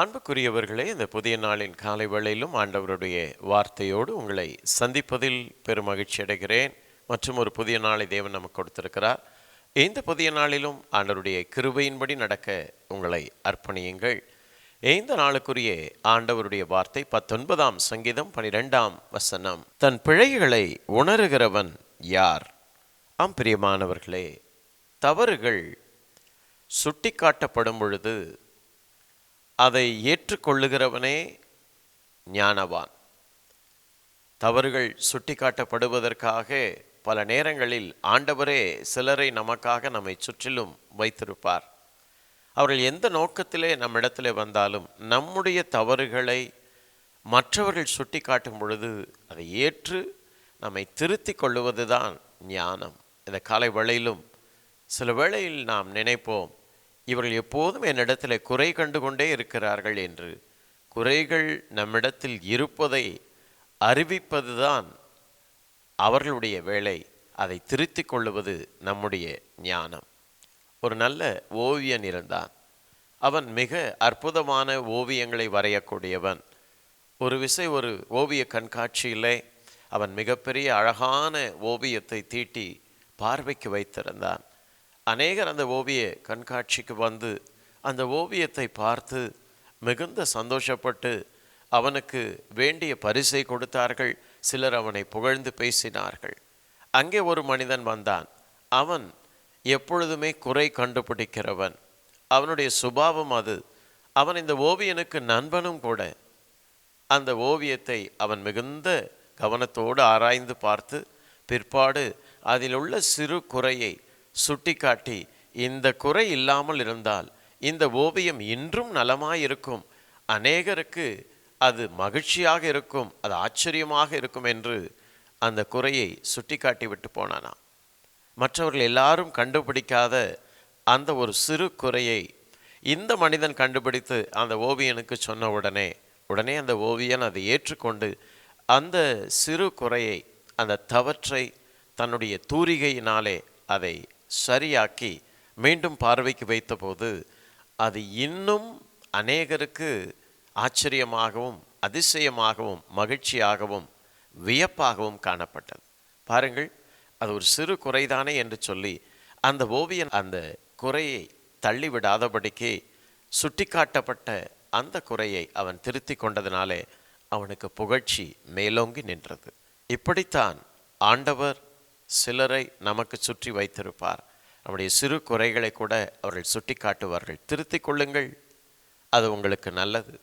அன்புக்குரியவர்களே இந்த புதிய நாளின் காலை வேளையிலும் ஆண்டவருடைய வார்த்தையோடு உங்களை சந்திப்பதில் பெரும் மகிழ்ச்சி அடைகிறேன். மற்றும் ஒரு புதிய நாளை தேவன் நமக்கு கொடுத்திருக்கிறார். இந்த புதிய நாளிலும் ஆண்டவருடைய கிருபையின்படி நடக்க உங்களை அர்ப்பணியுங்கள். இந்த நாளுக்குரிய ஆண்டவருடைய வார்த்தை பத்தொன்பதாம் சங்கீதம் பனிரெண்டாம் வசனம். தன் பிழைகளை உணருகிறவன் யார்? ஆம் பிரியமானவர்களே தவறுகள் சுட்டிக்காட்டப்படும் பொழுது அதை ஏற்றுக்கொள்ளுகிறவனே ஞானவான். தவறுகள் சுட்டிக்காட்டப்படுவதற்காக பல நேரங்களில் ஆண்டவரே சிலரை நமக்காக நம்மை சுற்றிலும் வைத்திருப்பார். அவர்கள் எந்த நோக்கத்திலே நம்மிடத்திலே வந்தாலும் நம்முடைய தவறுகளை மற்றவர்கள் சுட்டிக்காட்டும் பொழுது அதை ஏற்று நம்மை திருத்தி கொள்ளுவதுதான் ஞானம். இந்த காலை வேளையிலும் சில வேளையில் நாம் நினைப்போம் இவர்கள் எப்போதும் என்னிடத்தில் குறை கண்டு கொண்டே இருக்கிறார்கள் என்று. குறைகள் நம்மிடத்தில் இருப்பதை அறிவிப்பதுதான் அவர்களுடைய வேலை. அதை திருத்திக் கொள்ளுவது நம்முடைய ஞானம். ஒரு நல்ல ஓவியன் இருந்தான். அவன் மிக அற்புதமான ஓவியங்களை வரையக்கூடியவன். ஒரு விசை ஒரு ஓவிய கண்காட்சியிலே அவன் மிகப்பெரிய அழகான ஓவியத்தை தீட்டி பார்வைக்கு வைத்திருந்தான். அநேகர் அந்த ஓவிய கண்காட்சிக்கு வந்து அந்த ஓவியத்தை பார்த்து மிகுந்த சந்தோஷப்பட்டு அவனுக்கு வேண்டிய பரிசை கொடுத்தார்கள். சிலர் அவனை புகழ்ந்து பேசினார்கள். அங்கே ஒரு மனிதன் வந்தான். அவன் எப்பொழுதுமே குறை கண்டுபிடிக்கிறவன். அவனுடைய சுபாவம் அது. அவன் இந்த ஓவியனுக்கு நண்பனும் கூட. அந்த ஓவியத்தை அவன் மிகுந்த கவனத்தோடு ஆராய்ந்து பார்த்து பிற்பாடு அதில் உள்ள சிறு குறையை சுட்டிக்காட்டி இந்த குறை இல்லாமல் இருந்தால் இந்த ஓவியம் இன்றும் நலமாயிருக்கும். அநேகருக்கு அது மகிழ்ச்சியாக இருக்கும் அது ஆச்சரியமாக இருக்கும் என்று அந்த குறையை சுட்டிக்காட்டி விட்டு போனானா மற்றவர்கள் எல்லாரும் கண்டுபிடிக்காத அந்த ஒரு சிறு குறையை இந்த மனிதன் கண்டுபிடித்து அந்த ஓவியனுக்கு சொன்ன உடனே உடனே அந்த ஓவியன் அதை ஏற்றுக்கொண்டு அந்த சிறு குறையை அந்த தவற்றை தன்னுடைய தூரிகையினாலே அதை சரியாக்கி மீண்டும் பார்வைக்கு வைத்தபோது அது இன்னும் அநேகருக்கு ஆச்சரியமாகவும் அதிசயமாகவும் மகிழ்ச்சியாகவும் வியப்பாகவும் காணப்பட்டது. பாருங்கள் அது ஒரு சிறு குறைதானே என்று சொல்லி அந்த ஓவியன் அந்த குறையை தள்ளிவிடாதபடிக்கு சுட்டிக்காட்டப்பட்ட அந்த குறையை அவன் திருத்தி கொண்டதினாலே அவனுக்கு புகழ்ச்சி மேலோங்கி நின்றது. இப்படித்தான் ஆண்டவர் சிலரை நமக்கு சுற்றி வைத்திருப்பார். நம்முடைய சிறு குறைகளை கூட அவர்கள் சுட்டி காட்டுவார்கள் திருத்தி கொள்ளுங்கள். அது உங்களுக்கு நல்லது.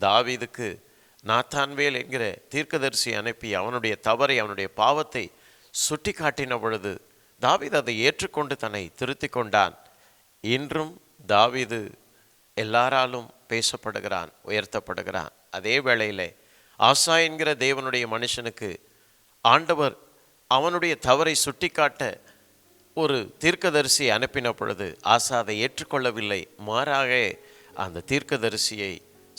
தாவீதுக்கு நாத்தான்வேல் என்கிற தீர்க்கதரிசி அனுப்பி அவனுடைய தவறை அவனுடைய பாவத்தை சுட்டி காட்டின பொழுது தாவீது அதை ஏற்றுக்கொண்டு தன்னை திருத்தி கொண்டான். இன்றும் தாவீது எல்லாராலும் பேசப்படுகிறான் உயர்த்தப்படுகிறான். அதே வேளையிலே ஆசா என்கிற தேவனுடைய மனுஷனுக்கு ஆண்டவர் அவனுடைய தவறை சுட்டிக்காட்ட ஒரு தீர்க்கதரிசியை அனுப்பின பொழுது ஆசா அதை ஏற்றுக்கொள்ளவில்லை. மாறாக அந்த தீர்க்கதரிசியை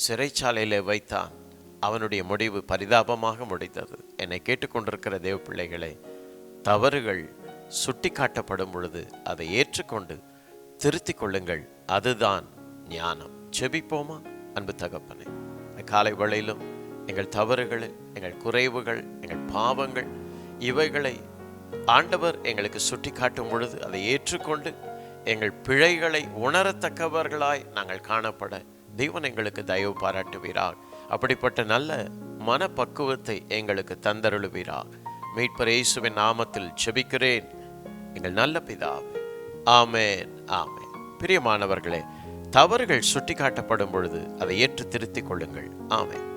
சிறைச்சாலையிலே வைத்தான். அவனுடைய முடிவு பரிதாபமாக முடிந்தது. என்னை கேட்டுக்கொண்டிருக்கிற தேவ பிள்ளைகளை தவறுகள் சுட்டிக்காட்டப்படும் பொழுது அதை ஏற்றுக்கொண்டு திருத்திக் கொள்ளுங்கள். அதுதான் ஞானம். செபிப்போமா அன்பு தகப்பனே காலை வேளையிலும் எங்கள் தவறுகள் எங்கள் குறைவுகள் எங்கள் பாவங்கள் இவைகளை ஆண்டவர் எங்களுக்கு சுட்டி காட்டும் பொழுது அதை ஏற்றுக்கொண்டு எங்கள் பிழைகளை உணரத்தக்கவர்களாய் நாங்கள் காணப்பட தெய்வன் எங்களுக்கு தயவு பாராட்டுவீராக. அப்படிப்பட்ட நல்ல மனப்பக்குவத்தை எங்களுக்கு தந்தருளுவீராக. மீட்பர் இயேசுவின் நாமத்தில் ஜெபிக்கிறேன். எங்கள் நல்ல பிதா ஆமேன் ஆமேன். பிரியமானவர்களே தவறுகள் சுட்டிக்காட்டப்படும் பொழுது அதை ஏற்று திருத்திக் கொள்ளுங்கள். ஆமேன்.